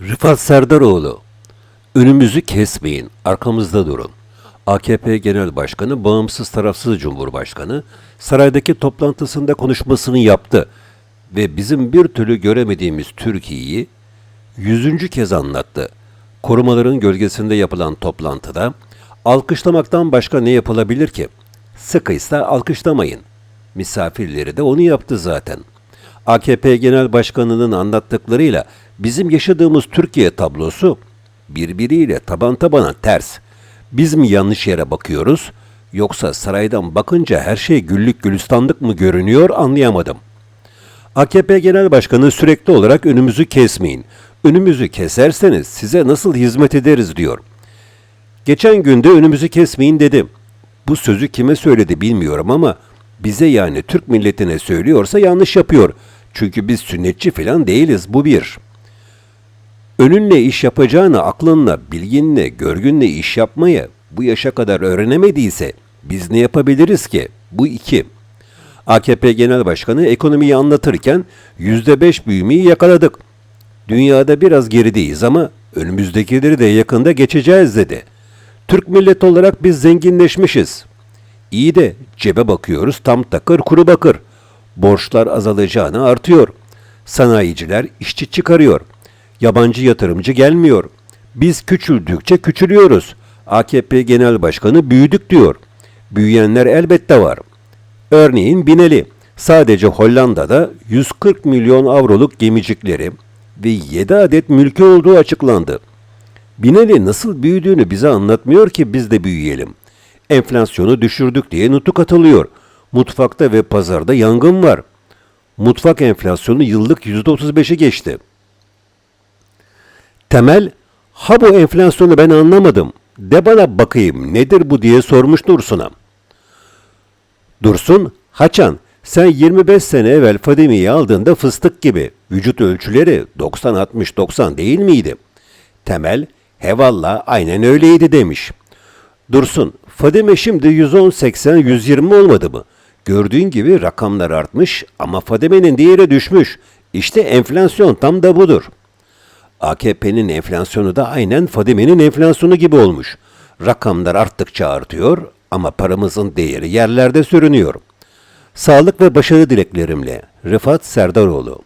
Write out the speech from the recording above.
Rıfat Serdaroğlu, önümüzü kesmeyin, arkamızda durun. AKP Genel Başkanı, bağımsız tarafsız Cumhurbaşkanı, saraydaki toplantısında konuşmasını yaptı ve bizim bir türlü göremediğimiz Türkiye'yi yüzüncü kez anlattı. Korumaların gölgesinde yapılan toplantıda alkışlamaktan başka ne yapılabilir ki? Sıkıysa alkışlamayın. Misafirleri de onu yaptı zaten. AKP Genel Başkanı'nın anlattıklarıyla bizim yaşadığımız Türkiye tablosu birbiriyle taban tabana ters. Biz mi yanlış yere bakıyoruz yoksa saraydan bakınca her şey güllük gülistanlık mı görünüyor anlayamadım. AKP Genel Başkanı sürekli olarak önümüzü kesmeyin. Önümüzü keserseniz size nasıl hizmet ederiz diyor. Geçen günde önümüzü kesmeyin dedim. Bu sözü kime söyledi bilmiyorum ama bize yani Türk milletine söylüyorsa yanlış yapıyor. Çünkü biz sünnetçi falan değiliz bu bir. Önünle iş yapacağını aklınla, bilginle, görgünle iş yapmayı bu yaşa kadar öğrenemediyse biz ne yapabiliriz ki? Bu iki. AKP Genel Başkanı ekonomiyi anlatırken %5 büyümeyi yakaladık. Dünyada biraz gerideyiz ama önümüzdekileri de yakında geçeceğiz dedi. Türk milleti olarak biz zenginleşmişiz. İyi de cebe bakıyoruz tam takır kuru bakır. Borçlar azalacağına artıyor. Sanayiciler işçi çıkarıyor. Yabancı yatırımcı gelmiyor. Biz küçüldükçe küçülüyoruz. AKP Genel Başkanı büyüdük diyor. Büyüyenler elbette var. Örneğin Bineli sadece Hollanda'da 140 milyon avroluk gemicikleri ve 7 adet mülkü olduğu açıklandı. Binali nasıl büyüdüğünü bize anlatmıyor ki biz de büyüyelim. Enflasyonu düşürdük diye nutuk atılıyor. Mutfakta ve pazarda yangın var. Mutfak enflasyonu yıllık %35'i geçti. Temel, ha bu enflasyonu ben anlamadım. De bana bakayım nedir bu diye sormuş Dursun'a. Dursun, Haçan, sen 25 sene evvel Fadimi'yi aldığında fıstık gibi. Vücut ölçüleri 90-60-90 değil miydi? Temel, he valla aynen öyleydi demiş. Dursun, Fadime şimdi 110-80-120 olmadı mı? Gördüğün gibi rakamlar artmış ama Fadime'nin değeri düşmüş. İşte enflasyon tam da budur. AKP'nin enflasyonu da aynen Fadime'nin enflasyonu gibi olmuş. Rakamlar arttıkça artıyor ama paramızın değeri yerlerde sürünüyor. Sağlık ve başarı dileklerimle Rıfat Serdaroğlu